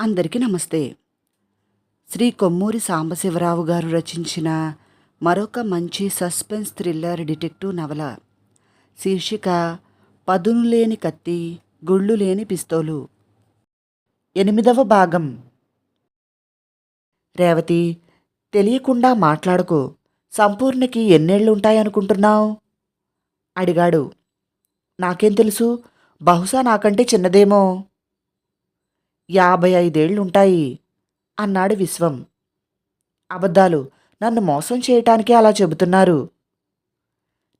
అందరికీ నమస్తే. శ్రీ కొమ్మూరి సాంబశివరావు గారు రచించిన మరొక మంచి సస్పెన్స్ థ్రిల్లర్ డిటెక్టివ్ నవల. శీర్షిక పదును లేని కత్తి గుళ్ళు లేని పిస్తోలు. ఎనిమిదవ భాగం. రేవతి తెలియకుండా మాట్లాడుకో. సంపూర్ణకి ఎన్నేళ్ళుంటాయనుకుంటున్నావు అడిగాడు. నాకేం తెలుసు? బహుశా నాకంటే చిన్నదేమో. యాభై ఐదేళ్ళుంటాయి అన్నాడు విశ్వం. అబద్ధాలు నన్ను మోసం చేయటానికే అలా చెబుతున్నారు.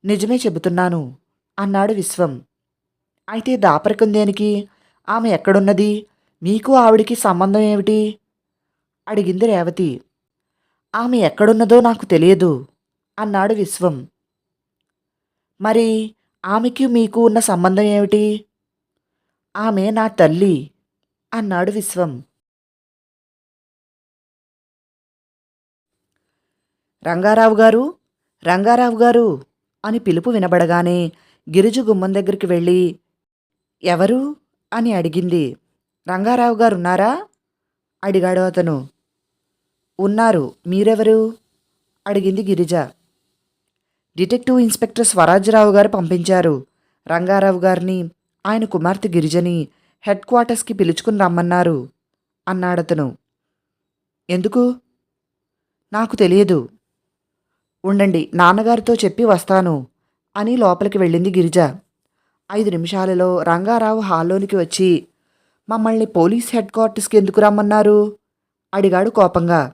నిజమే చెబుతున్నాను అన్నాడు విశ్వం. అయితే దాపరికం దేనికి? ఆమె ఎక్కడున్నది? మీకు ఆవిడికి సంబంధం ఏమిటి? అడిగింది రేవతి. ఆమె ఎక్కడున్నదో నాకు తెలియదు అన్నాడు విశ్వం. మరి ఆమెకి మీకు ఉన్న సంబంధం ఏమిటి? ఆమె నా తల్లి అన్నాడు విశ్వం. రంగారావు గారు రంగారావు గారు అని పిలుపు వినబడగానే గిరిజు గుమ్మం దగ్గరికి వెళ్ళి ఎవరు? అని అడిగింది. రంగారావు గారు ఉన్నారా? అడిగాడు అతను. ఉన్నారు. మీరెవరు? అడిగింది గిరిజ. డిటెక్టివ్ ఇన్స్పెక్టర్ స్వరాజ్యరావు గారు పంపించారు. రంగారావు గారిని ఆయన కుమార్తె గిరిజని హెడ్ క్వార్టర్స్కి పిలుచుకుని రమ్మన్నారు అన్నాడతను. ఎందుకు? నాకు తెలియదు. ఉండండి నాన్నగారితో చెప్పి వస్తాను అని లోపలికి వెళ్ళింది గిరిజ. ఐదు నిమిషాలలో రంగారావు హాల్లోనికి వచ్చి మమ్మల్ని పోలీస్ హెడ్ క్వార్టర్స్కి ఎందుకు రమ్మన్నారు? అడిగాడు కోపంగా.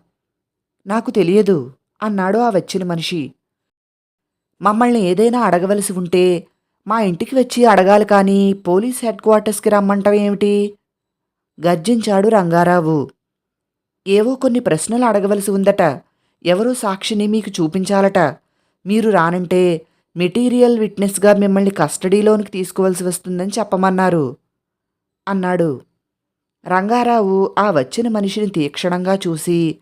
నాకు తెలియదు అన్నాడు ఆ వచ్చిన మనిషి. మమ్మల్ని ఏదైనా అడగవలసి ఉంటే మా ఇంటికి వచ్చి అడగాలి కానీ పోలీస్ హెడ్ క్వార్టర్స్కి రమ్మంటాం ఏమిటి? గర్జించాడు రంగారావు. ఏవో కొన్ని ప్రశ్నలు అడగవలసి ఉందట. ఎవరో సాక్షిని మీకు చూపించాలట. మీరు రానంటే మెటీరియల్ విట్నెస్గా మిమ్మల్ని కస్టడీలోనికి తీసుకోవాల్సి వస్తుందని చెప్పమన్నారు. అన్నాడు. రంగారావు ఆ వచ్చిన మనిషిని తీక్షణంగా చూసి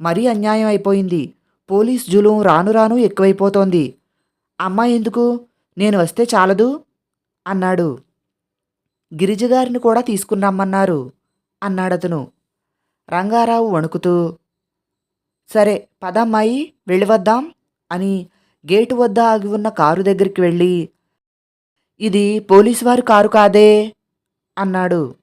మరీ అన్యాయం అయిపోయింది. పోలీస్ జులుం రాను రాను ఎక్కువైపోతోంది. అమ్మాయి ఎందుకు? నేను వస్తే చాలదు? అన్నాడు. గిరిజగారిని కూడా తీసుకురమ్మన్నారు అన్నాడతను. రంగారావు వణుకుతూ సరే పదమ్మాయి వెళ్ళివద్దాం అని గేటు వద్ద ఆగి ఉన్న కారు దగ్గరికి వెళ్ళి ఇది పోలీసు వారి కారు కాదే? అన్నాడు.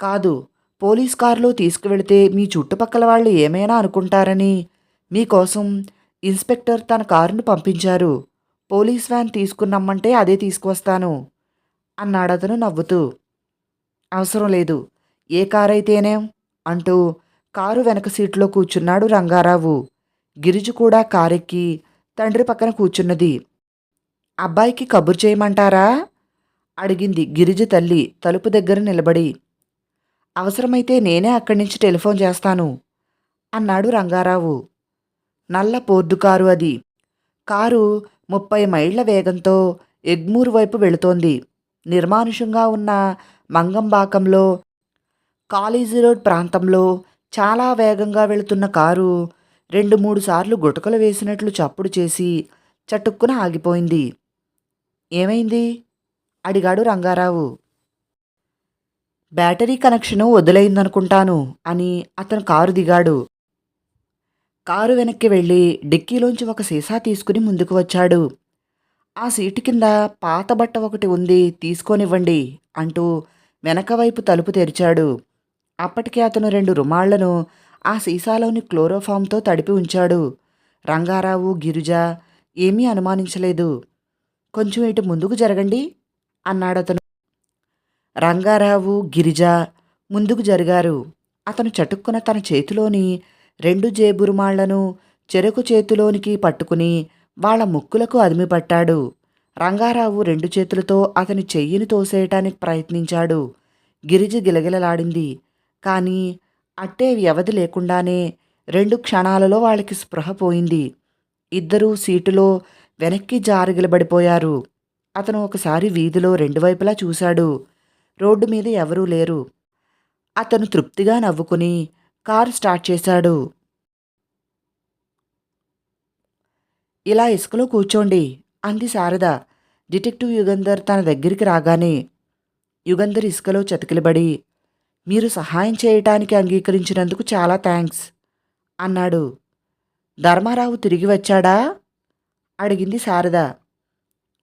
కాదు పోలీస్ కారులో తీసుకువెళితే మీ చుట్టుపక్కల వాళ్ళు ఏమైనా అనుకుంటారని మీకోసం ఇన్స్పెక్టర్ తన కారును పంపించారు. పోలీస్ వ్యాన్ తీసుకున్నమ్మంటే అదే తీసుకువస్తాను అన్నాడతను నవ్వుతూ. అవసరం లేదు ఏ కారైతేనేం అంటూ కారు వెనక సీట్లో కూర్చున్నాడు రంగారావు. గిరిజు కూడా కారెక్కి తండ్రి పక్కన కూర్చున్నది. అబ్బాయికి కబురు చేయమంటారా? అడిగింది గిరిజు తల్లి తలుపు దగ్గర నిలబడి. అవసరమైతే నేనే అక్కడి నుంచి టెలిఫోన్ చేస్తాను అన్నాడు రంగారావు. నల్ల పోర్డు కారు అది. కారు ముప్పై మైళ్ళ వేగంతో ఎగ్మూరు వైపు వెళుతోంది. నిర్మానుషంగా ఉన్న మంగంబాకంలో కాలేజీ రోడ్ ప్రాంతంలో చాలా వేగంగా వెళుతున్న కారు రెండు మూడు సార్లు గుటకలు వేసినట్లు చప్పుడు చేసి చటుక్కున ఆగిపోయింది. ఏమైంది? అడిగాడు రంగారావు. బ్యాటరీ కనెక్షను వదిలైందనుకుంటాను అని అతను కారు దిగాడు. కారు వెనక్కి వెళ్ళి డిక్కీలోంచి ఒక సీసా తీసుకుని ముందుకు వచ్చాడు. ఆ సీటు కింద పాత బట్ట ఒకటి ఉంది తీసుకొనివ్వండి అంటూ వెనక వైపు తలుపు తెరిచాడు. అప్పటికే అతను రెండు రుమాళ్ళను ఆ సీసాలోని క్లోరోఫామ్తో తడిపి ఉంచాడు. రంగారావు గిరిజ ఏమీ అనుమానించలేదు. కొంచెం ఇటు ముందుకు జరగండి అన్నాడతను రంగారావు గిరిజ ముందుకు జరిగారు. అతను చటుక్కున తన చేతిలోని రెండు జేబురుమాళ్ళను చెరకు చేతిలోనికి పట్టుకుని వాళ్ళ ముక్కులకు అదిమిపట్టాడు. రంగారావు రెండు చేతులతో అతని చెయ్యిని తోసేయటానికి ప్రయత్నించాడు. గిరిజ గిలగిలలాడింది. కానీ అట్టే వ్యవధి లేకుండానే రెండు క్షణాలలో వాళ్ళకి స్పృహ పోయింది. ఇద్దరూ సీటులో వెనక్కి జారగిలబడిపోయారు. అతను ఒకసారి వీధిలో రెండు వైపులా చూశాడు. రోడ్డు మీద ఎవరూ లేరు. అతను తృప్తిగా నవ్వుకుని కారు స్టార్ట్ చేశాడు. ఇలా ఇసుకలో కూర్చోండి అంది శారద. డిటెక్టివ్ యుగంధర్ తన దగ్గరికి రాగానే యుగంధర్ ఇసుకలో చతికిలబడి మీరు సహాయం చేయటానికి అంగీకరించినందుకు చాలా థ్యాంక్స్ అన్నాడు. ధర్మారావు తిరిగి వచ్చాడా? అడిగింది శారద.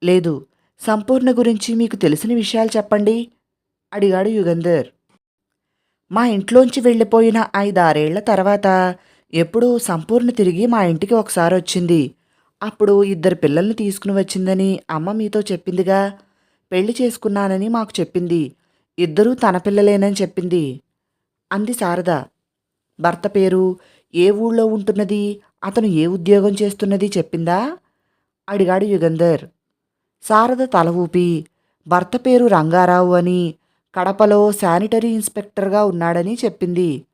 లేదు సంపూర్ణ గురించి మీకు తెలిసిన విషయాలు చెప్పండి అడిగాడు యుగంధర్. మా ఇంట్లోంచి వెళ్ళిపోయిన ఐదారేళ్ళ తర్వాత ఎప్పుడూ సంపూర్ణ తిరిగి మా ఇంటికి ఒకసారి వచ్చింది. అప్పుడు ఇద్దరు పిల్లల్ని తీసుకుని వచ్చిందని అమ్మ మీతో చెప్పిందిగా పెళ్ళి చేసుకున్నానని మాకు చెప్పింది. ఇద్దరూ తన పిల్లలేనని చెప్పింది. అంది శారద. భర్త పేరు ఏ ఊళ్ళో ఉంటున్నది అతను ఏ ఉద్యోగం చేస్తున్నది చెప్పిందా? అడిగాడు యుగంధర్. శారద తల ఊపి భర్త పేరు రంగారావు అని కడపలో శానిటరీ ఇన్స్పెక్టర్గా ఉన్నాడని చెప్పింది.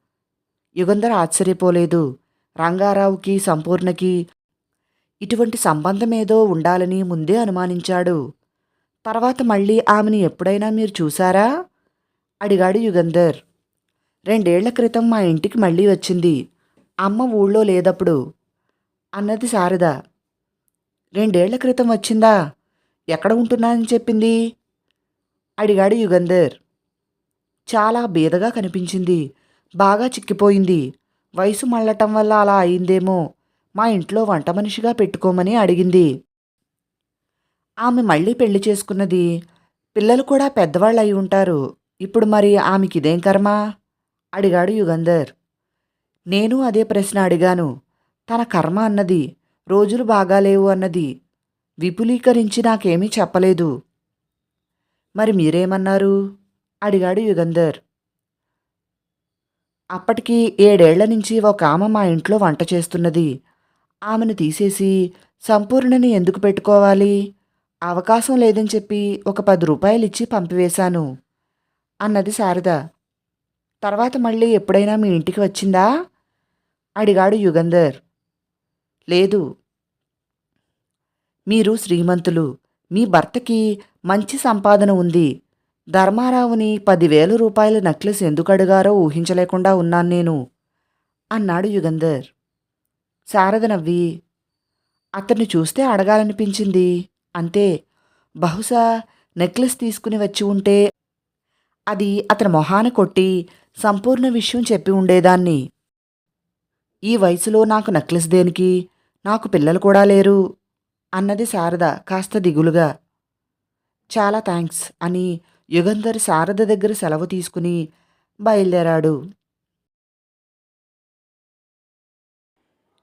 యుగంధర్ ఆశ్చర్యపోలేదు. రంగారావుకి సంపూర్ణకి ఇటువంటి సంబంధమేదో ఉండాలని ముందే అనుమానించాడు. తర్వాత మళ్ళీ ఆమెని ఎప్పుడైనా మీరు చూశారా అడిగాడు యుగంధర్. రెండేళ్ళ క్రితం మా ఇంటికి మళ్ళీ వచ్చింది. అమ్మ ఊళ్ళో లేదప్పుడు. అన్నది శారద. రెండేళ్ళ క్రితం వచ్చిందా? ఎక్కడ ఉంటున్నానని చెప్పింది? అడిగాడు యుగంధర్. చాలా బీదగా కనిపించింది. బాగా చిక్కిపోయింది. వయసు మళ్ళటం వల్ల అలా అయిందేమో. మా ఇంట్లో వంట మనిషిగా పెట్టుకోమని అడిగింది. ఆమె మళ్ళీ పెళ్ళి చేసుకున్నది. పిల్లలు కూడా పెద్దవాళ్ళు అయి ఉంటారు. ఇప్పుడు మరి ఆమెకి ఇదేం కర్మ? అడిగాడు యుగంధర్. నేను అదే ప్రశ్న అడిగాను. తన కర్మ అన్నది రోజులు బాగాలేవు అన్నది. విపులీకరించి నాకేమీ చెప్పలేదు. మరి మీరేమన్నారు? అడిగాడు యుగంధర్. అప్పటికి ఏడేళ్ళ నుంచి ఒక ఆమె మా ఇంట్లో వంట చేస్తున్నది. ఆమెను తీసేసి సంపూర్ణని ఎందుకు పెట్టుకోవాలి? అవకాశం లేదని చెప్పి ఒక పది రూపాయలు ఇచ్చి పంపివేశాను అన్నది శారద. తర్వాత మళ్ళీ ఎప్పుడైనా మీ ఇంటికి వచ్చిందా? అడిగాడు యుగంధర్. లేదు. మీరు శ్రీమంతులు. మీ భర్తకి మంచి సంపాదన ఉంది. ధర్మారావుని పదివేల రూపాయల నెక్లెస్ ఎందుకు అడిగారో ఊహించలేకుండా ఉన్నాను నేను అన్నాడు యుగంధర్. శారద నవ్వి అతన్ని చూస్తే అడగాలనిపించింది. అంతే బహుశా నెక్లెస్ తీసుకుని వచ్చి ఉంటే అది అతని మొహాన కొట్టి సంపూర్ణ విషయం చెప్పి ఉండేదాన్ని. ఈ వయసులో నాకు నెక్లెస్ దేనికి? నాకు పిల్లలు కూడా లేరు అన్నది శారద కాస్త దిగులుగా. చాలా థ్యాంక్స్ అని యుగంధర్ శారద దగ్గర సెలవు తీసుకుని బయలుదేరాడు.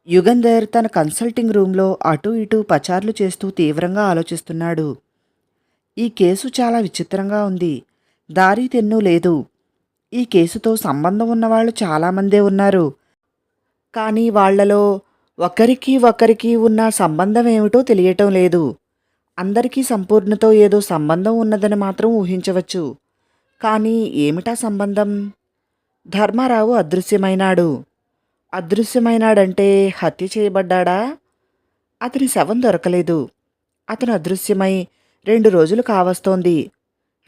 యుగంధర్ తన కన్సల్టింగ్ రూంలో అటూ ఇటూ పచార్లు చేస్తూ తీవ్రంగా ఆలోచిస్తున్నాడు. ఈ కేసు చాలా విచిత్రంగా ఉంది. దారి తెన్ను లేదు. ఈ కేసుతో సంబంధం ఉన్నవాళ్ళు చాలామందే ఉన్నారు. కానీ వాళ్ళలో ఒకరికి ఒకరికి ఉన్న సంబంధం ఏమిటో తెలియటం లేదు. అందరికీ సంపూర్ణతో ఏదో సంబంధం ఉన్నదని మాత్రం ఊహించవచ్చు. కానీ ఏమిటా సంబంధం? ధర్మారావు అదృశ్యమైనాడు. అదృశ్యమైనాడంటే హత్య చేయబడ్డాడా? అతని శవం దొరకలేదు. అతను అదృశ్యమై రెండు రోజులు కావస్తోంది.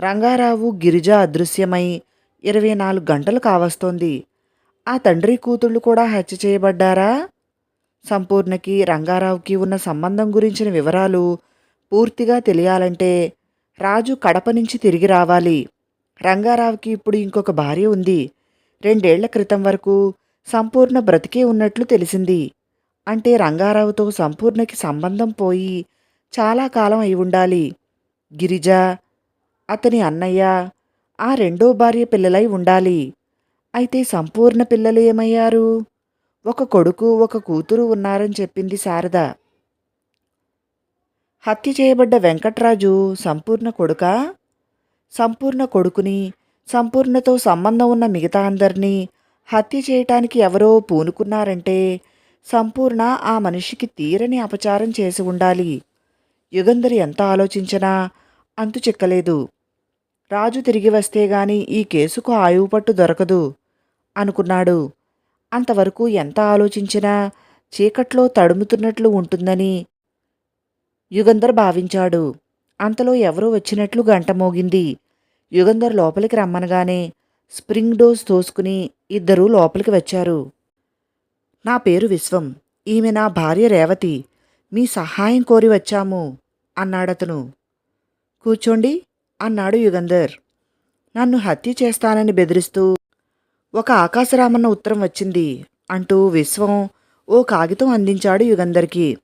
రంగారావు గిరిజ అదృశ్యమై ఇరవై నాలుగు గంటలు కావస్తోంది. ఆ తండ్రి కూతుళ్ళు కూడా హత్య చేయబడ్డారా? సంపూర్ణకి రంగారావుకి ఉన్న సంబంధం గురించిన వివరాలు పూర్తిగా తెలియాలంటే రాజు కడప నుంచి తిరిగి రావాలి. రంగారావుకి ఇప్పుడు ఇంకొక భార్య ఉంది. రెండేళ్ళ క్రితం వరకు సంపూర్ణ బ్రతికే ఉన్నట్లు తెలిసింది. అంటే రంగారావుతో సంపూర్ణకి సంబంధం పోయి చాలా కాలం అయి ఉండాలి. గిరిజ అతని అన్నయ్య ఆ రెండో భార్య పిల్లలై ఉండాలి. అయితే సంపూర్ణ పిల్లలు ఏమయ్యారు? ఒక కొడుకు ఒక కూతురు ఉన్నారని చెప్పింది శారద. హత్య చేయబడ్డ వెంకట్రాజు సంపూర్ణ కొడుకా? సంపూర్ణ కొడుకుని సంపూర్ణతో సంబంధం ఉన్న మిగతా అందరినీ హత్య చేయటానికి ఎవరో పూనుకున్నారంటే సంపూర్ణ ఆ మనిషికి తీరని అపచారం చేసి ఉండాలి. యుగంధరి ఎంత ఆలోచించినా అంతు చిక్కలేదు. రాజు తిరిగి వస్తే గాని ఈ కేసుకు ఆయువు పట్టు దొరకదు అనుకున్నాడు. అంతవరకు ఎంత ఆలోచించినా చీకట్లో తడుముతున్నట్లు ఉంటుందని యుగంధర్ భావించాడు. అంతలో ఎవరో వచ్చినట్లు గంట మోగింది. యుగంధర్ లోపలికి రమ్మనగానే స్ప్రింగ్ డోస్ తోసుకుని ఇద్దరూ లోపలికి వచ్చారు. నా పేరు విశ్వం. ఈమె నా భార్య రేవతి. మీ సహాయం కోరి వచ్చాము అన్నాడతను. కూర్చోండి అన్నాడు యుగంధర్. నన్ను హత్య చేస్తానని బెదిరిస్తూ ఒక ఆకాశరామన్న ఉత్తరం వచ్చింది అంటూ విశ్వం ఓ కాగితం అందించాడు యుగంధర్కి.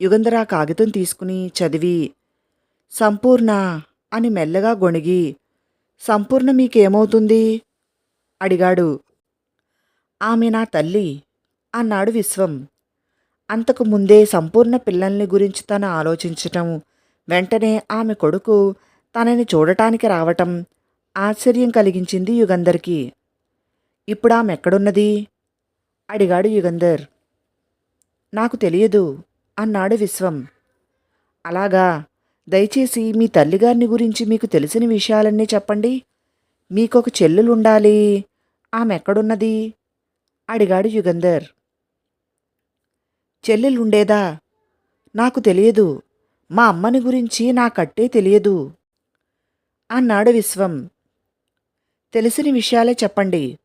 యుగంధర ఆ కాగితం తీసుకుని చదివి సంపూర్ణ అని మెల్లగా గొణిగి సంపూర్ణ మీకేమవుతుంది? అడిగాడు. ఆమె నా తల్లి అన్నాడు విశ్వం. అంతకు ముందే సంపూర్ణ పిల్లల్ని గురించి తను ఆలోచించటం వెంటనే ఆమె కొడుకు తనని చూడటానికి రావటం ఆశ్చర్యం కలిగించింది యుగంధర్కి. ఇప్పుడు ఆమె ఎక్కడున్నది అడిగాడు యుగంధర్. నాకు తెలియదు. అన్నాడు విశ్వం. అలాగా దయచేసి మీ తల్లిగారిని గురించి మీకు తెలిసిన విషయాలన్నీ చెప్పండి. మీకొక చెల్లెలుండాలి. ఆమె ఎక్కడున్నది అడిగాడు యుగంధర్. చెల్లెలుండేదా? నాకు తెలియదు. మా అమ్మని గురించి నాకట్టే తెలియదు అన్నాడు విశ్వం. తెలిసిన విషయాలే చెప్పండి.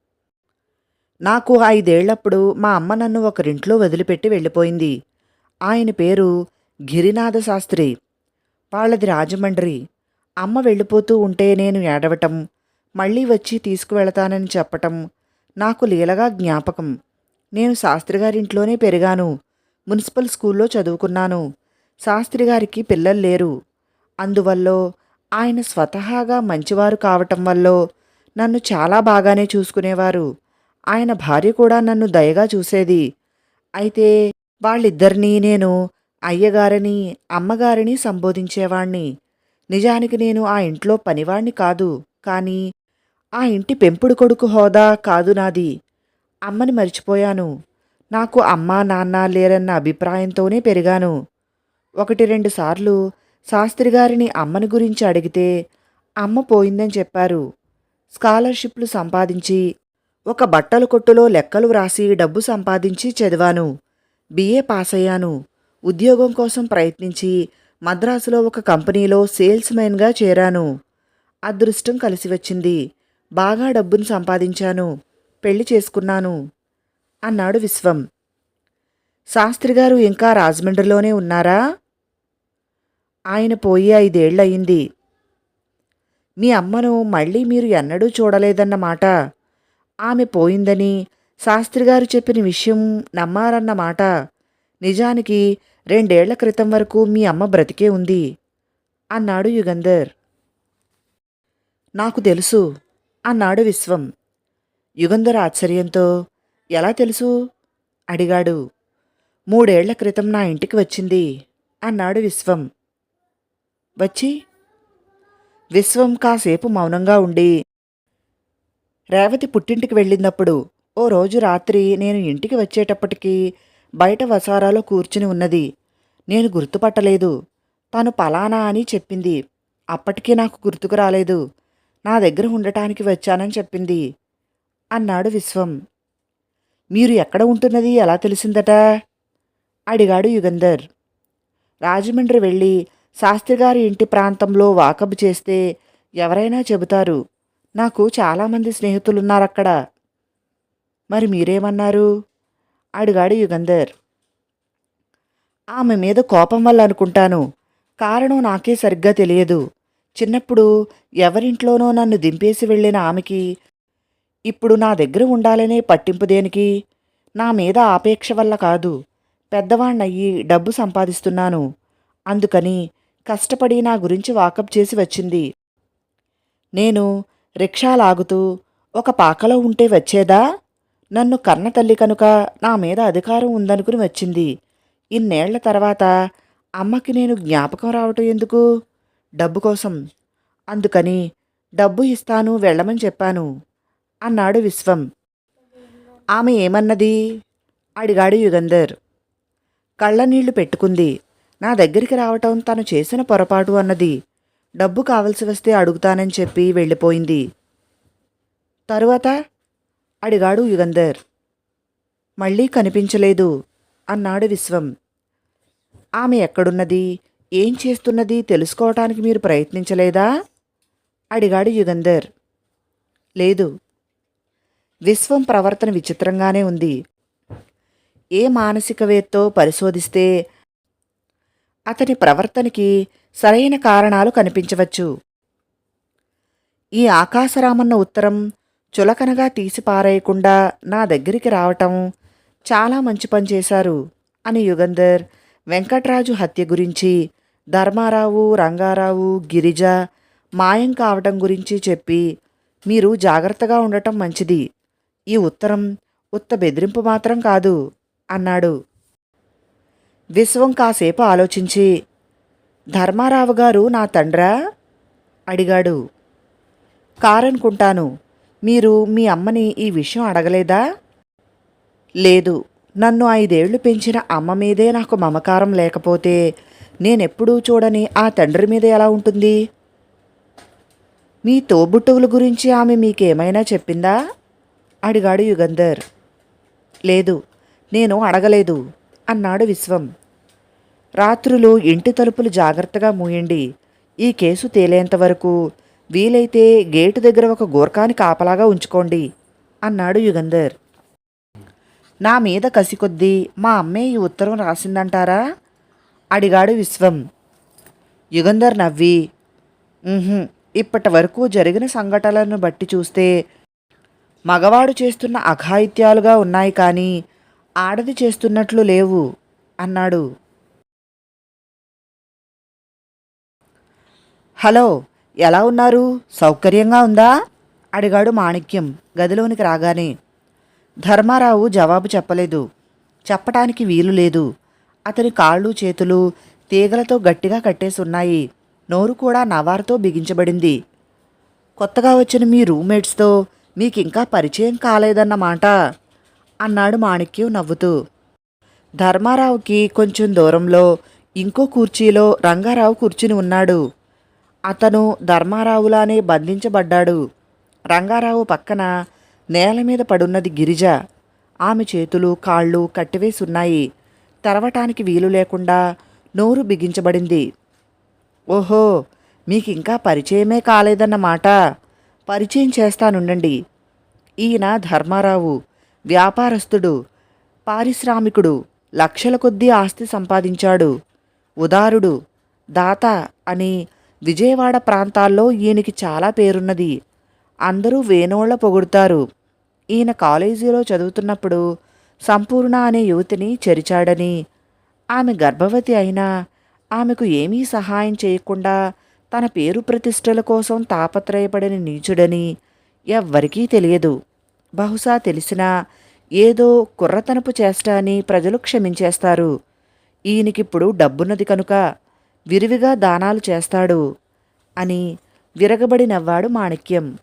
నాకు ఐదేళ్ళప్పుడు మా అమ్మ నన్ను ఒకరింట్లో వదిలిపెట్టి వెళ్ళిపోయింది. ఆయన పేరు గిరినాథ శాస్త్రి. వాళ్ళది రాజమండ్రి. అమ్మ వెళ్ళిపోతూ ఉంటే నేను ఏడవటం మళ్ళీ వచ్చి తీసుకువెళతానని చెప్పటం నాకు లీలగా జ్ఞాపకం. నేను శాస్త్రిగారింట్లోనే పెరిగాను. మున్సిపల్ స్కూల్లో చదువుకున్నాను. శాస్త్రి గారికి పిల్లలు లేరు. అందువల్ల ఆయన స్వతహాగా మంచివారు కావటం వల్ల నన్ను చాలా బాగానే చూసుకునేవారు. ఆయన భార్య కూడా నన్ను దయగా చూసేది. అయితే వాళ్ళిద్దరినీ నేను అయ్యగారని అమ్మగారిని సంబోధించేవాణ్ణి. నిజానికి నేను ఆ ఇంట్లో పనివాణ్ణి కాదు కానీ ఆ ఇంటి పెంపుడు కొడుకు హోదా కాదు నాది. అమ్మని మర్చిపోయాను. నాకు అమ్మ నాన్న లేరన్న అభిప్రాయంతోనే పెరిగాను. ఒకటి రెండు సార్లు శాస్త్రి గారిని అమ్మని గురించి అడిగితే అమ్మ పోయిందని చెప్పారు. స్కాలర్షిప్లు సంపాదించి ఒక బట్టల కొట్టులో లెక్కలు వ్రాసి డబ్బు సంపాదించి చదివాను. బిఏ పాస్ అయ్యాను. ఉద్యోగం కోసం ప్రయత్నించి మద్రాసులో ఒక కంపెనీలో సేల్స్మెన్గా చేరాను. అదృష్టం కలిసి వచ్చింది. బాగా డబ్బును సంపాదించాను. పెళ్ళి చేసుకున్నాను అన్నాడు విశ్వం. శాస్త్రి గారు ఇంకా రాజమండ్రిలోనే ఉన్నారా? ఆయన పోయి ఐదేళ్ళయింది మీ అమ్మను మళ్ళీ మీరు ఎన్నడూ చూడలేదన్నమాట. ఆమె పోయిందని శాస్త్రి గారు చెప్పిన విషయం నమ్మారన్నమాట నిజానికి రెండేళ్ళ క్రితం వరకు మీ అమ్మ బ్రతికే ఉంది అన్నాడు యుగంధర్. నాకు తెలుసు అన్నాడు విశ్వం. యుగంధర్ ఆశ్చర్యంతో ఎలా తెలుసు? అడిగాడు. మూడేళ్ళ క్రితం నా ఇంటికి వచ్చింది అన్నాడు విశ్వం. వచ్చి? విశ్వం కాసేపు మౌనంగా ఉండి రేవతి పుట్టింటికి వెళ్ళినప్పుడు ఓ రోజు రాత్రి నేను ఇంటికి వచ్చేటప్పటికి బయట వసారాలో కూర్చుని ఉన్నది. నేను గుర్తుపట్టలేదు. తను పలానా అని చెప్పింది. అప్పటికీ నాకు గుర్తుకు రాలేదు. నా దగ్గర ఉండటానికి వచ్చానని చెప్పింది. అన్నాడు విశ్వం. మీరు ఎక్కడ ఉంటున్నది? ఎలా తెలిసిందట? అడిగాడు యుగంధర్. రాజమండ్రి వెళ్ళి శాస్త్రిగారి ఇంటి ప్రాంతంలో వాకబు చేస్తే ఎవరైనా చెబుతారు. నాకు చాలామంది స్నేహితులున్నారక్కడ. మరి మీరేమన్నారు? అడిగాడు యుగంధర్. ఆమె మీద కోపం వల్ల అనుకుంటాను. కారణం నాకే సరిగ్గా తెలియదు. చిన్నప్పుడు ఎవరింట్లోనో నన్ను దింపేసి వెళ్ళిన ఆమెకి ఇప్పుడు నా దగ్గర ఉండాలనే పట్టింపు దేనికి? నా మీద ఆపేక్ష వల్ల కాదు. పెద్దవాణ్ణయ్యి డబ్బు సంపాదిస్తున్నాను. అందుకని కష్టపడి నా గురించి వాకప్ చేసి వచ్చింది. నేను రిక్షా లాగుతూ ఒక పాకలో ఉంటే వచ్చేదా? నన్ను కన్న తల్లి కనుక నా మీద అధికారం ఉందనుకుని వచ్చింది. ఇన్నేళ్ళ తర్వాత అమ్మకి నేను జ్ఞాపకం రావటం ఎందుకు? డబ్బు కోసం. అందుకని డబ్బు ఇస్తాను వెళ్ళమని చెప్పాను అన్నాడు విశ్వం. ఆమె ఏమన్నది? అడిగాడు యుగంధర్. కళ్ళనీళ్ళు పెట్టుకుంది. నా దగ్గరికి రావటం తను చేసిన పొరపాటు అన్నది. డబ్బు కావలసి వస్తే అడుగుతానని చెప్పి వెళ్ళిపోయింది. తరువాత అడిగాడు యుగంధర్. మళ్ళీ కనిపించలేదు అన్నాడు విశ్వం. ఆమె ఎక్కడున్నది? ఏం చేస్తున్నది? తెలుసుకోవటానికి మీరు ప్రయత్నించలేదా? అడిగాడు యుగంధర్. లేదు. విశ్వం ప్రవర్తన విచిత్రంగానే ఉంది. ఏ మానసికవేత్తో పరిశోధిస్తే అతని ప్రవర్తనకి సరైన కారణాలు కనిపించవచ్చు. ఈ ఆకాశరామన్న ఉత్తరం చులకనగా తీసిపారేయకుండా నా దగ్గరికి రావటం చాలా మంచి పని చేశారు అని యుగంధర్. వెంకట్రాజు హత్య గురించి ధర్మారావు రంగారావు గిరిజ మాయం కావటం గురించి చెప్పి మీరు జాగ్రత్తగా ఉండటం మంచిది. ఈ ఉత్తరం ఉత్త బెదిరింపు మాత్రం కాదు అన్నాడు. విశ్వం కాసేపు ఆలోచించి ధర్మారావు గారు నా తండ్రా? అడిగాడు. కారనుకుంటాను మీరు మీ అమ్మని ఈ విషయం అడగలేదా? లేదు. నన్ను ఐదేళ్ళు పెంచిన అమ్మ మీదే నాకు మమకారం లేకపోతే నేనెప్పుడూ చూడని ఆ తండ్రి మీద ఎలా ఉంటుంది? మీ తోబుట్టువుల గురించి ఆమె మీకేమైనా చెప్పిందా? అడిగాడు యుగంధర్. లేదు నేను అడగలేదు అన్నాడు విశ్వం. రాత్రులు ఇంటి తలుపులు జాగ్రత్తగా మూయండి ఈ కేసు తేలేంతవరకు వీలైతే గేటు దగ్గర ఒక గోర్ఖాని కాపలాగా ఉంచుకోండి అన్నాడు యుగంధర్. నా మీద కసి కొద్దీ మా అమ్మే ఈ ఉత్తరం రాసిందంటారా? అడిగాడు విశ్వం. యుగంధర్ నవ్వి ఇప్పటి వరకు జరిగిన సంఘటనలను బట్టి చూస్తే మగవాడు చేస్తున్న అఘాయిత్యాలుగా ఉన్నాయి కానీ ఆడది చేస్తున్నట్లు లేవు అన్నాడు. హలో ఎలా ఉన్నారు? సౌకర్యంగా ఉందా? అడిగాడు మాణిక్యం. గదిలోనికి రాగానే ధర్మారావు జవాబు చెప్పలేదు. చెప్పటానికి వీలు లేదు. అతని కాళ్ళు చేతులు తీగలతో గట్టిగా కట్టేసి ఉన్నాయి నోరు కూడా నవారుతో బిగించబడింది. కొత్తగా వచ్చిన మీ రూమ్మేట్స్తో మీకింకా పరిచయం కాలేదన్నమాట అన్నాడు మాణిక్యం నవ్వుతూ. ధర్మారావుకి కొంచెం దూరంలో ఇంకో కుర్చీలో రంగారావు కూర్చుని ఉన్నాడు. అతను ధర్మారావులానే బంధించబడ్డాడు. రంగారావు పక్కన నేల మీద పడున్నది గిరిజ. ఆమె చేతులు కాళ్ళు కట్టివేసున్నాయి. తెరవటానికి వీలు లేకుండా నోరు బిగించబడింది. ఓహో మీకింకా పరిచయమే కాలేదన్నమాట. పరిచయం చేస్తానుండండి. ఈయన ధర్మారావు వ్యాపారస్తుడు పారిశ్రామికుడు లక్షల కొద్దీ ఆస్తి సంపాదించాడు. ఉదారుడు దాత అని విజయవాడ ప్రాంతాల్లో ఈయనకి చాలా పేరున్నది. అందరూ వేణోళ్ళ పొగుడుతారు. ఈయన కాలేజీలో చదువుతున్నప్పుడు సంపూర్ణ అనే యువతిని చెరిచాడని ఆమె గర్భవతి అయినా ఆమెకు ఏమీ సహాయం చేయకుండా తన పేరు ప్రతిష్టల కోసం తాపత్రయపడిన నీచుడని ఎవ్వరికీ తెలియదు. బహుశా తెలిసినా ఏదో కుర్రతనపు చేష్ట అని ప్రజలు క్షమించేస్తారు. ఈయనకిప్పుడు డబ్బున్నది కనుక విరివిగా దానాలు చేస్తాడు అని విరగబడి నవ్వాడు మాణిక్యం.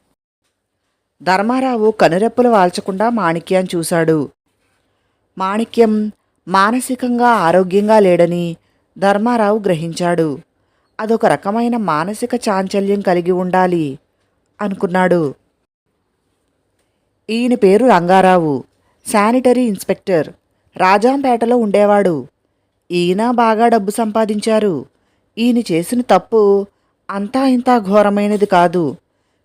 ధర్మారావు కనురెప్పలు వాల్చకుండా మాణిక్యాన్ని చూశాడు. మాణిక్యం మానసికంగా ఆరోగ్యంగా లేడని ధర్మారావు గ్రహించాడు. అదొక రకమైన మానసిక చాంచల్యం కలిగి ఉండాలి అనుకున్నాడు. ఈయన పేరు రంగారావు శానిటరీ ఇన్స్పెక్టర్ రాజాంపేటలో ఉండేవాడు. ఈయన బాగా డబ్బు సంపాదించారు. ఈయన చేసిన తప్పు అంతా ఇంతా ఘోరమైనది కాదు.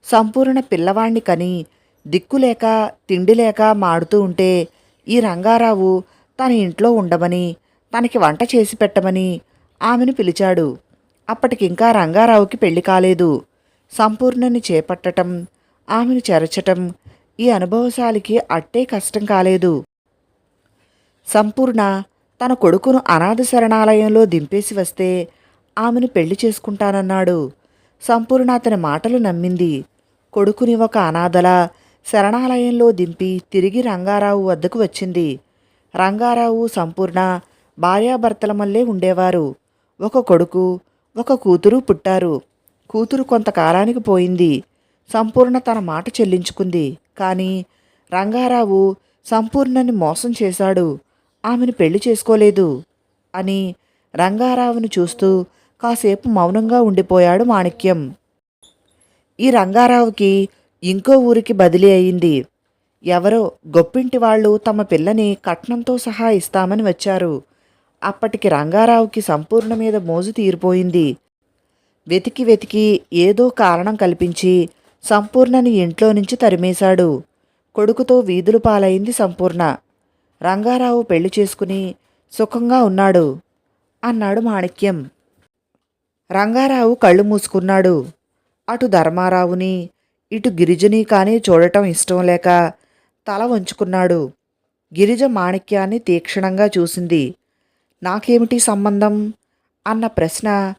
సంపూర్ణ పిల్లవాణ్ణి కని దిక్కులేక తిండి లేక మాడుతూ ఉంటే ఈ రంగారావు తన ఇంట్లో ఉండమని తనకి వంట చేసి పెట్టమని ఆమెను పిలిచాడు. అప్పటికింకా రంగారావుకి పెళ్ళి కాలేదు. సంపూర్ణని చేపట్టటం ఆమెను చెరచటం ఈ అనుభవశాలికి అట్టే కష్టం కాలేదు. సంపూర్ణ తన కొడుకును అనాథ శరణాలయంలో దింపేసి వస్తే ఆమెను పెళ్ళి చేసుకుంటానన్నాడు. సంపూర్ణ అతని మాటలు నమ్మింది. కొడుకుని ఒక అనాథలా శరణాలయంలో దింపి తిరిగి రంగారావు వద్దకు వచ్చింది. రంగారావు సంపూర్ణ భార్యాభర్తల మల్లే ఉండేవారు. ఒక కొడుకు ఒక కూతురు పుట్టారు. కూతురు కొంతకాలానికి పోయింది. సంపూర్ణ తన మాట చెల్లించుకుంది. కానీ రంగారావు సంపూర్ణని మోసం చేశాడు. ఆమెను పెళ్ళి చేసుకోలేదు అని రంగారావును చూస్తూ కాసేపు మౌనంగా ఉండిపోయాడు మాణిక్యం. ఈ రంగారావుకి ఇంకో ఊరికి బదిలీ అయింది. ఎవరో గొప్పింటి వాళ్ళు తమ పిల్లని కట్నంతో సహా ఇస్తామని వచ్చారు. అప్పటికి రంగారావుకి సంపూర్ణ మీద మోజు తీరిపోయింది. వెతికి వెతికి ఏదో కారణం కల్పించి సంపూర్ణని ఇంట్లో నుంచి తరిమేశాడు. కొడుకుతో వీధులు పాలైంది సంపూర్ణ. రంగారావు పెళ్ళి చేసుకుని సుఖంగా ఉన్నాడు అన్నాడు మాణిక్యం. రంగారావు కళ్ళు మూసుకున్నాడు. అటు ధర్మారావుని ఇటు గిరిజని కానీ చూడటం ఇష్టం లేక తల వంచుకున్నాడు. గిరిజ మాణిక్యాన్ని తీక్షణంగా చూసింది. నాకేమిటి సంబంధం? అన్న ప్రశ్న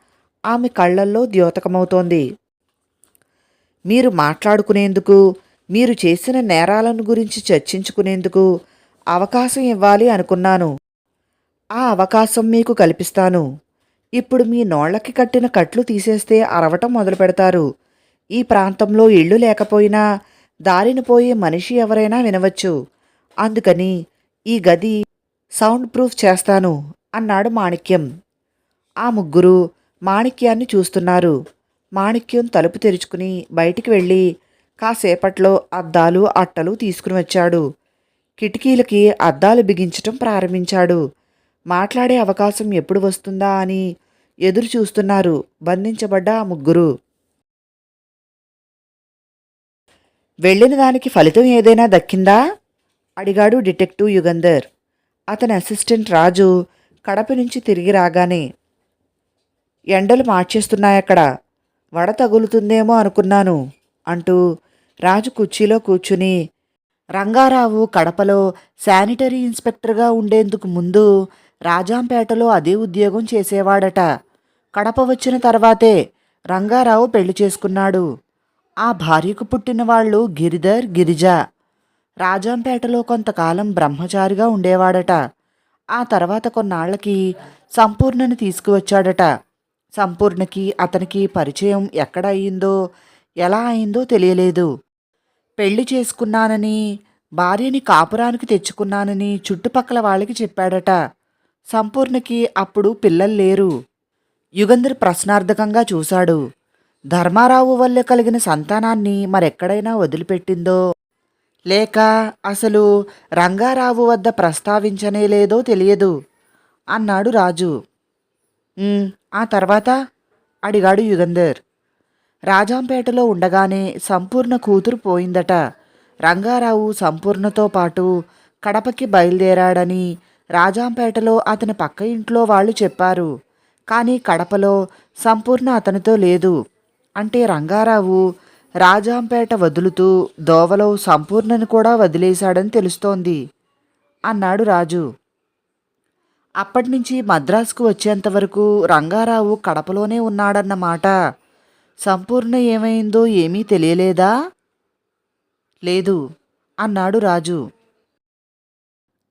ఆమె కళ్ళల్లో ద్యోతకమవుతోంది. మీరు మాట్లాడుకునేందుకు మీరు చేసిన నేరాలను గురించి చర్చించుకునేందుకు అవకాశం ఇవ్వాలి అనుకున్నాను. ఆ అవకాశం మీకు కల్పిస్తాను. ఇప్పుడు మీ నోళ్ళకి కట్టిన కట్లు తీసేస్తే అరవటం మొదలు పెడతారు. ఈ ప్రాంతంలో ఇళ్ళు లేకపోయినా దారిన పోయే మనిషి ఎవరైనా వినవచ్చు. అందుకని ఈ గది సౌండ్ ప్రూఫ్ చేస్తాను అన్నాడు మాణిక్యం. ఆ ముగ్గురు మాణిక్యాన్ని చూస్తున్నారు. మాణిక్యం తలుపు తెరుచుకుని బయటికి వెళ్ళి కాసేపట్లో అద్దాలు అట్టలు తీసుకుని వచ్చాడు. కిటికీలకి అద్దాలు బిగించటం ప్రారంభించాడు. మాట్లాడే అవకాశం ఎప్పుడు వస్తుందా అని ఎదురు చూస్తున్నారు బంధించబడ్డ ఆ ముగ్గురు. వెళ్ళిన దానికి ఫలితం ఏదైనా దక్కిందా? అడిగాడు డిటెక్టివ్ యుగంధర్. అతని అసిస్టెంట్ రాజు కడప నుంచి తిరిగి రాగానే ఎండలు మార్చేస్తున్నాయక్కడ. వడ తగులుతుందేమో అనుకున్నాను అంటూ రాజు కుర్చీలో కూర్చుని రంగారావు కడపలో శానిటరీ ఇన్స్పెక్టర్గా ఉండేందుకు ముందు రాజాంపేటలో అదే ఉద్యోగం చేసేవాడట. కడప వచ్చిన తర్వాతే రంగారావు పెళ్ళి చేసుకున్నాడు. ఆ భార్యకు పుట్టిన వాళ్ళు గిరిధర్ గిరిజ. రాజాంపేటలో కొంతకాలం బ్రహ్మచారిగా ఉండేవాడట. ఆ తర్వాత కొన్నాళ్ళకి సంపూర్ణని తీసుకువచ్చాడట. సంపూర్ణకి అతనికి పరిచయం ఎక్కడ అయిందో ఎలా అయిందో తెలియలేదు. పెళ్ళి చేసుకున్నానని భార్యని కాపురానికి తెచ్చుకున్నానని చుట్టుపక్కల వాళ్ళకి చెప్పాడట. సంపూర్ణకి అప్పుడు పిల్లలు లేరు. యుగంధర్ ప్రశ్నార్థకంగా చూశాడు. ధర్మారావు వల్ల కలిగిన సంతానాన్ని మరెక్కడైనా వదిలిపెట్టిందో? లేక అసలు రంగారావు వద్ద ప్రస్తావించనే లేదో తెలియదు? అన్నాడు రాజు. ఆ తర్వాత? అడిగాడు యుగంధర్. రాజాంపేటలో ఉండగానే సంపూర్ణ కూతురు పోయిందట. రంగారావు సంపూర్ణతో పాటు కడపకి బయలుదేరాడని రాజాంపేటలో అతని పక్క ఇంట్లో వాళ్ళు చెప్పారు. కానీ కడపలో సంపూర్ణ అతనితో లేదు. అంటే రంగారావు రాజాంపేట వదులుతూ దోవలో సంపూర్ణని కూడా వదిలేశాడని తెలుస్తోంది అన్నాడు రాజు. అప్పటినుంచి మద్రాసుకు వచ్చేంతవరకు రంగారావు కడపలోనే ఉన్నాడన్నమాట సంపూర్ణ ఏమైందో ఏమీ తెలియలేదా? లేదు అన్నాడు రాజు.